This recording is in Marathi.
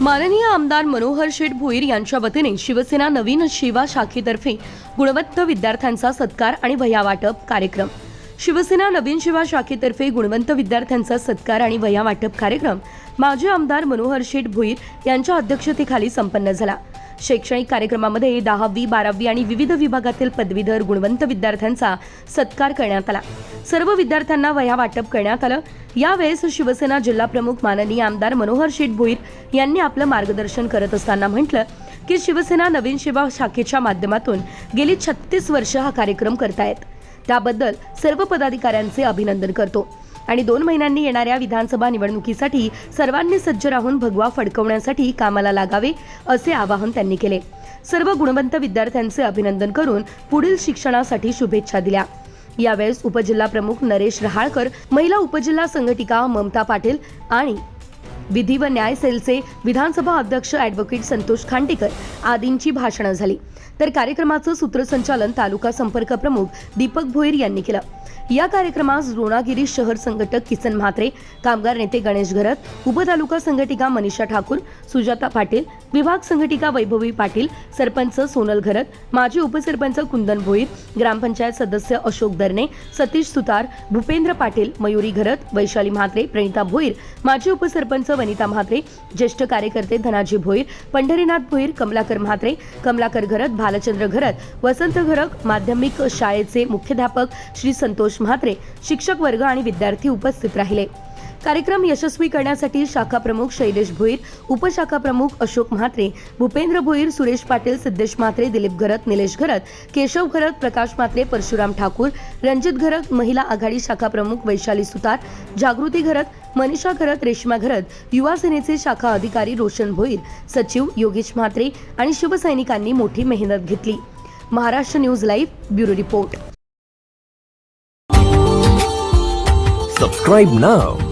माननीय आमदार मनोहर शेठ भोईर यांच्या वतीने शिवसेना नवीन शिवा शाखेतर्फे गुणवंत विद्यार्थ्यांचा सत्कार आणि वह्या वाटप कार्यक्रम. शिवसेना नवीन शिवा शाखेतर्फे गुणवंत विद्यार्थ्यांचा सत्कार आणि वह्या वाटप कार्यक्रम माजी आमदार मनोहर शेठ भोईर यांच्या अध्यक्षतेखाली संपन्न झाला. शैक्षणिक कार्यक्रमामध्ये दहावी बारावी आणि विविध विभागातील पदवीधर गुणवंत विद्यार्थ्यांचा सत्कार करण्यात आला. सर्व विद्यार्थ्यांना वह्या वाटप करण्यात आलं. यावेळेस शिवसेना जिल्हाप्रमुख माननीय आमदार मनोहर शेठ भोईर यांनी आपलं मार्गदर्शन करत असताना म्हटलं की शिवसेना नवीन शिवा शाखेच्या माध्यमातून गेली छत्तीस वर्ष हा कार्यक्रम करतायत. त्याबद्दल सर्व पदाधिकाऱ्यांचे अभिनंदन करतो. आणि दोन महिन्यांनी येणाऱ्या विधानसभा निवडणुकीसाठी सर्वांनी सज्ज राहून भगवा फडकवण्यासाठी कामाला लागावे असे आवाहन त्यांनी केले. सर्व गुणवंत विद्यार्थ्यांचे अभिनंदन करून पुढील शिक्षणासाठी शुभेच्छा दिल्या. यावेळेस उपजिल्हा प्रमुख नरेश रहाळकर महिला उपजिल्हा संघटिका ममता पाटील आणि विधी व न्याय सेलचे विधानसभा अध्यक्ष ॲडव्होकेट संतोष खांडेकर आदींची भाषणं झाली. तर कार्यक्रमाचं सूत्रसंचालन तालुका संपर्क प्रमुख दीपक भोईर यांनी केलं. या कार्यक्रमास द्रोणागिरी शहर संघटक किसन म्हात्रे कामगार नेते गणेश घरत उपतालुका संघटिका मनीषा ठाकूर सुजाता पाटील विभाग संघटिका वैभवी पाटील सरपंच सोनल घरत माजी उपसरपंच कुंदन भोईर ग्रामपंचायत सदस्य अशोक दरणे सतीश सुतार भूपेंद्र पाटील मयुरी घरत वैशाली म्हात्रे प्रणिता भोईर माजी उपसरपंच वनिता म्हात्रे ज्येष्ठ कार्यकर्ते धनाजी भोईर पंढरीनाथ भोईर कमलाकर म्हात्रे कमलाकर घरत भालचंद्र घरत वसंत घरक माध्यमिक शाळेचे मुख्याध्यापक श्री संतोष म्हात्रे शिक्षक वर्ग आणि विद्यार्थी उपस्थित राहिले. कार्यक्रम यशस्वी करण्यासाठी शाखा प्रमुख शैलेश भोईर उपशाखा प्रमुख अशोक म्हात्रे भूपेंद्र भोईर सुरेश पाटील सिद्धेश म्हात्रे दिलीप घरत निलेश घरत केशव घरत प्रकाश म्हात्रे परशुराम ठाकूर रणजित घरत महिला आघाडी शाखा प्रमुख वैशाली सुतार जागृती घरत मनीषा घरत रेश्मा घरत युवा सेनेचे शाखा अधिकारी रोशन भोईर सचिव योगेश म्हात्रे आणि शिवसैनिकांनी मोठी मेहनत घेतली. Maharashtra news live bureau report. Subscribe now